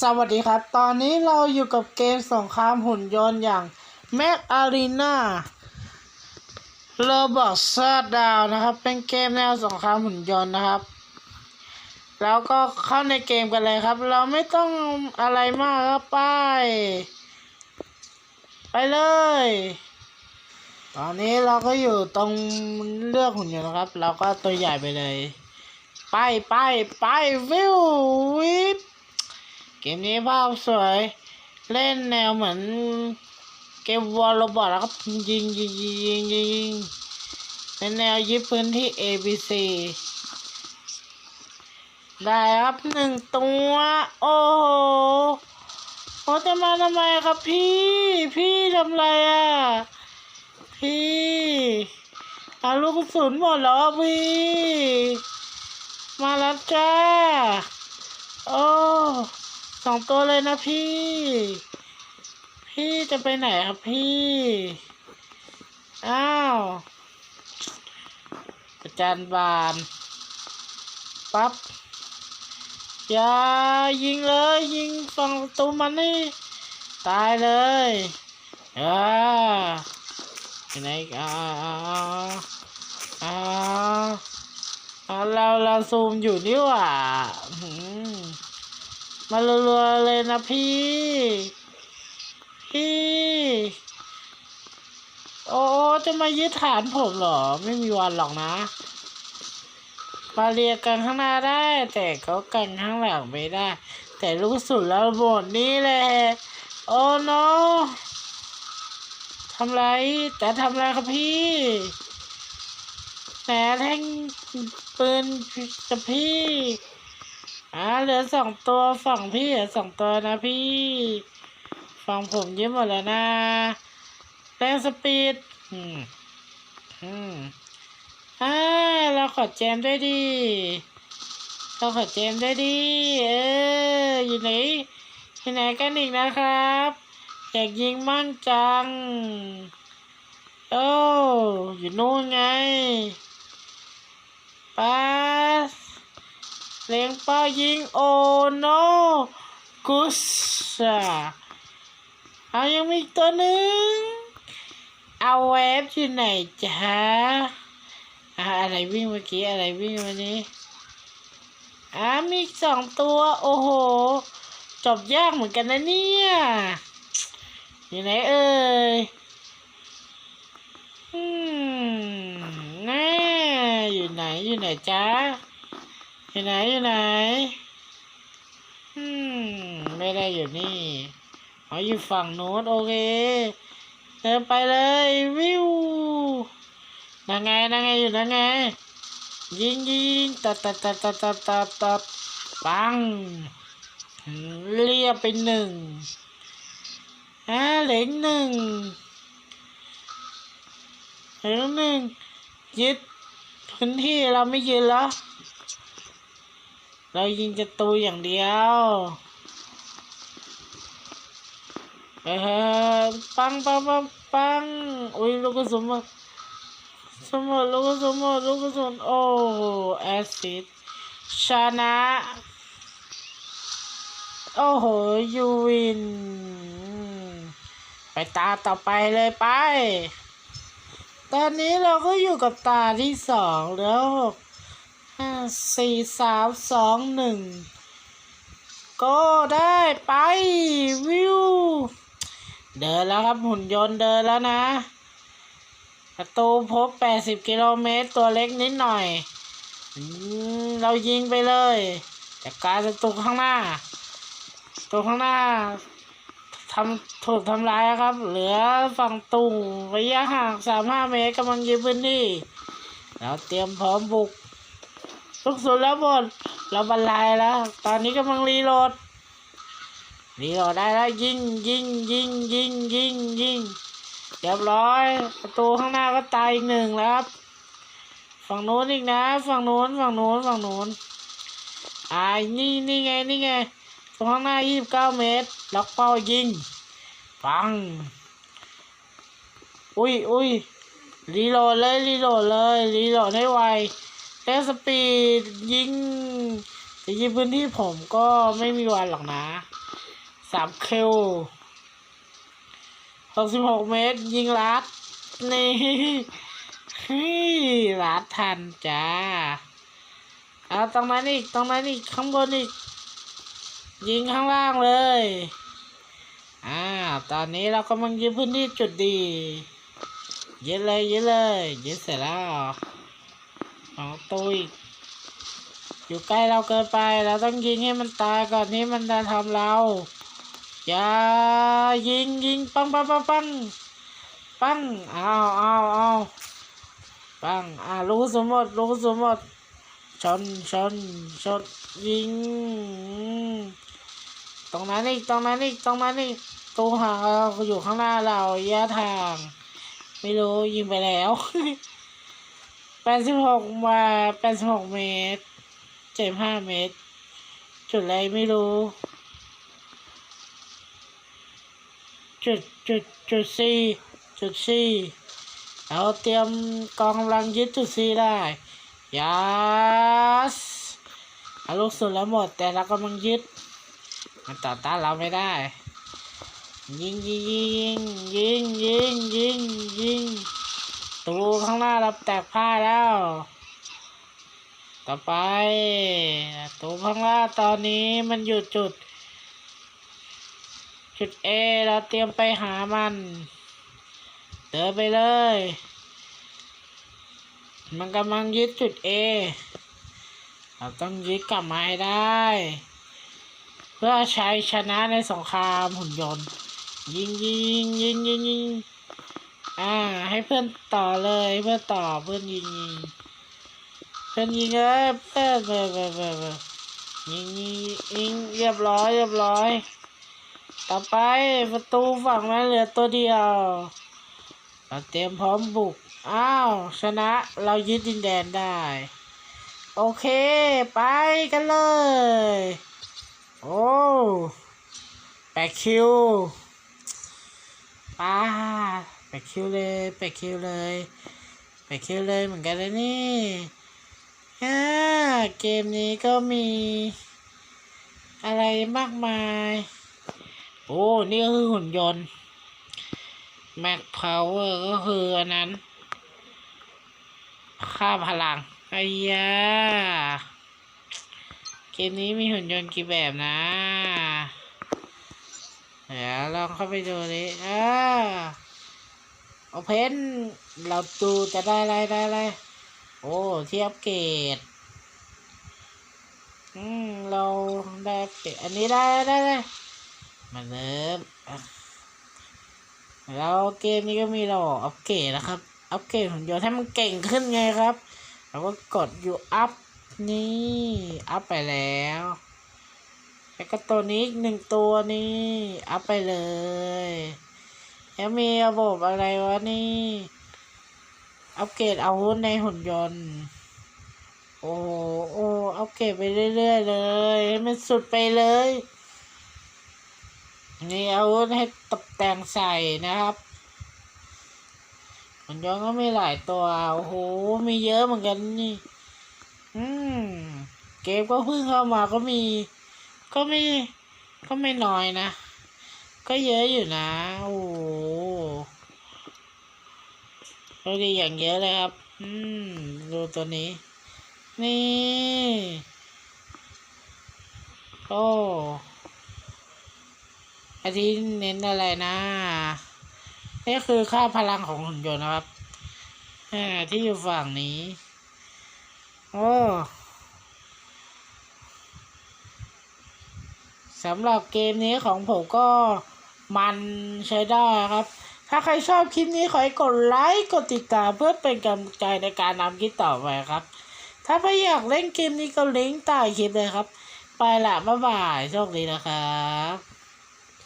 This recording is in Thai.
สวัสดีครับ ตอนนี้เราอยู่กับเกมสงครามหุ่นยนต์อย่าง Mac Arena โรบอกเซอร์ดาวนะครับ เป็นเกมแนวสงครามหุ่นยนต์นะครับ แล้วก็เข้าในเกมกันเลยครับ เราไม่ต้องอะไรมากครับไป ไปเลย ตอนนี้เราก็อยู่ตรงเลือกหุ่นยนต์นะครับ เราก็ตัวใหญ่ไปเลย ไปไปไปวิววิบ เกมนี้ภาพสวย เล่นแนวเหมือน เกมวอลโรบอทแล้วก็ยิงยิงยิงยิงยิงเป็นแนวยึดพื้นที่ A B C ได้ครับหนึ่งตัว โอ้โหโอ้จะมาทำไมครับพี่ พี่ทำไรอะ พี่เอาลูกกระสุนหมดแล้วอพี่ มาแล้วจ้า โอ้ สองตัวเลยนะพี่ พี่จะไปไหนครับพี่ อ้าวประจานบานปั๊บอย่ายิงเลย ยิงฝั่งตูมันนี่ตายเลยอ่าไหนอ่าอ่าอ่าอ่าเราเราซูมอยู่นี่หว่าหื มารัวๆเลยนะพี่ พี่ โอ้จะมายึดฐานผมเหรอ ไม่มีวันหรอกนะ มาเรียกกันข้างหน้าได้ แต่ก็กันข้างหลังไม่ได้ แต่ลูกสุดแล้วหมดนี่แหละ โอ้โนทำไรแต่ทำไรครับพี่แหนแท่งปืนกับพี่ อ่าเหลือสองตัวฝั่งพี่เหลือสองตัวนะพี่ฝั่งผมยิ้มหมดแล้วนะแรงสปีดอืมอืมอ่าเราขอแจมด้วยดิเราขอแจมด้วยดิเอออยู่ไหนอยู่ไหนกันอีกนะครับอยากยิงมั่งจังโอ้อยู่นู่นไงปัส เล็งเป้ายิงโอโนกุสเอายังมีตัวหนึ่งเอาเวฟอยู่ไหนจ๊ะอ่าอะไรวิ่งเมื่อกี้อะไรวิ่งวันนี้อ่ามีสองตัวโอ้โห จบยากเหมือนกันนะเนี่ยอยู่ไหนเอ่ยอืมแน่อยู่ไหนอยู่ไหนจ๊ะ อยู่ไหนอยู่ไหน อืม ไม่ได้อยู่นี่อ๋ออยู่ฝั่งโน้นโอเค เดินไปเลยวิวนังไงนังไงอยู่นังไง ยิงยิงตัดตัดตัดตัดตัดตัดตัดปัง เรียบไปหนึ่งอ่าเหลืออกหนึ่งเหลืออกหนึ่งยึดพื้นที่เราไม่ยึดแล้ว เรายิงจะตูอย่างเดียวเออปังปังปังปังอุ้ยลูกกระสุนมดสมดลูกกระสุนหมดลูกกระสุนโอ้แอซิดชนะโอ้โหยูวิน ไปตาต่อไปเลยไป ตอนนี้เราก็อยู่กับตาที่สองแล้ว ห้าสี่สามสองหนึ่งก็ได้ไปวิว เดินแล้วครับหุ่นยนต์เดินแล้วนะประตูพบ 80 กิโลเมตรตัวเล็กนิดหน่อยอเรายิงไปเลยแต่การศัตรูข้างหน้าตัวข้างหน้าทำถูกทำร้ายครับ เหลือฝั่งตุ่งระยะห่าง 35 เมตรกำลังยืนพื้นที่เราเตรียมพร้อมบุก ทุกสุดแล้วหมดเราบรรลัยแล้ว ตอนนี้กำลังรีโหลดรีโหลดได้แล้วยิงยิงยิงยิงยิงยิงเรียบร้อย ประตูข้างหน้าก็ตายอีกหนึ่งแล้วครับ ฝั่งโน้นอีกนะ ฝั่งโน้นฝั่งโน้นฝั่งโน้นอ่านี่นี่ไงนี่ไงตรงข้างหน้า29เมตร ล็อกเป้ายิงปัง อุ้ยอุ้ยรีโหลดเลยรีโหลดเลยรีโหลดให้ไว เล่นสปีดยิงจะยิงพื้นที่ผมก็ไม่มีวันหรอกนะสามเคิวหกสิบหกเมตร ยิงลัด นี่ฮ้ยลัดทันจ้าเอาตรงนั้นอีกตรงนั้นอีกข้างบนอีก ยิงข้างล่างเลยอ่าตอนนี้เรากำลังยึดพื้นที่จุดดียึดเลยยึดเลยยึดเสร็จแล้ว เอาตัวอีกอยู่ใกล้เราเกินไป เราต้องยิงให้มันตายก่อนที่มันจะทำเรา อย่ายิงยิงปังปังปังปังปังเอาเอาเอาปังอ่ารู้สมมติรู้สมมติชนชนชนยิง ตรงนั้นอีกตรงนั้นอีกตรงนั้นอีกตู้ห่าเราอยู่ข้างหน้าเราระยะทาง ไม่รู้ยิงไปแล้ว แปดสิบหกมาแปดสิบหกเมตร เจ็ดห้าเมตร จุดอะไรไม่รู้ จุดจุดจุดสี่จุดสี่เราเตรียมกองกำลังยึดจุดสี่ได้ยาสเอาลูกสุดแล้วหมด แต่เรากำลังยึด มันต่อต้านเราไม่ได้ ยิงยิงยิงยิงยิงยิงยิง ตูข้างหน้าเราแตกผ้าแล้ว ต่อไปตัวข้างล่างตอนนี้มันอยู่จุด จุด A เราเตรียมไปหามัน เดินไปเลย มันกำลังยึดจุด A เราต้องยึดกลับมาให้ได้ เพื่อใช้ชนะในสงครามหุ่นยนต์ ยิงยิงยิงยิงยิง อ่า ให้เพื่อนต่อเลยเพื่อนต่อเพื่อนยิงยิงเป็นยิงเอ้ยเพื่อนเพื่อนเพื่อนเพื่อนเพื่อนยิงยิงยิงเรียบร้อยเรียบร้อย ต่อไปประตูฝั่งนั้นเหลือตัวเดียว เราเตรียมพร้อมบุก อ้าว ชนะเรายึดดินแดนได้ โอเค ไปกันเลย โอ้แปดคิวป้า ดคิวเลยแปดคิวเลยแปดคิวเลยเหมือนกันเลยนี่อ่าเกมนี้ก็มี อะไรมากมาย โอ้ นี่ก็คือหุ่นยนต์ Mac Power ก็คืออันนั้น ค่าพลังไอ้ยาเกมนี้มีหุ่นยนต์กี่แบบนะ เดี๋ยวลองเข้าไปดูดิอ่า โอเพนเราดูจะได้อะไรได้อะไรโอ้ที่อัปเกรดอืมเราได้อัปเกรดอันนี้ได้ได้ได้มาเริ่มอะแล้วเกมนี้ก็มีเราอัปเกรดนะครับ อัปเกรดหุ่นยนต์ให้มันเก่งขึ้นไงครับเราก็กดอยู่อัพนี่อัพไปแล้วแล้วก็ตัวนี้อีกหนึ่งตัวนี่อัพไปเลย แล้วมีระบบอะไรวะนี่ อัปเกรดอาวุธในหุ่นยนต์ โอ้โหอ้อัปเกรดไปเรื่อยๆเลยให้มันสุดไปเลย นี่อาวุธให้ตกแต่งใส่นะครับหุ่นยนต์ก็มีหลายตัวโอ้โหมีเยอะเหมือนกันนี่ อืม เกมก็เพิ่งเข้ามาก็มี ก็ไม่ก็ไม่น้อยนะ ก็เยอะอยู่นะ โอ้โหดูดีอย่างเยอะเลยครับ อืม ดูตัวนี้ นี่ โอ้อันที่เน้นอะไรนะนี่คือค่าพลังของหุ่นยนต์นะครับที่อยู่ฝั่งนี้ โอ้สำหรับเกมนี้ของผมก็ มันใช้ได้ครับ ถ้าใครชอบคลิปนี้ขอให้กดไลค์กดติดตามเพื่อเป็นกำลังใจในการนำคลิปต่อไปครับ ถ้าไม่อยากเล่นเกมนี้ก็ลิงก์ใต้คลิปเลยครับ ไปละบ๊ายบายโชคดีนะครับ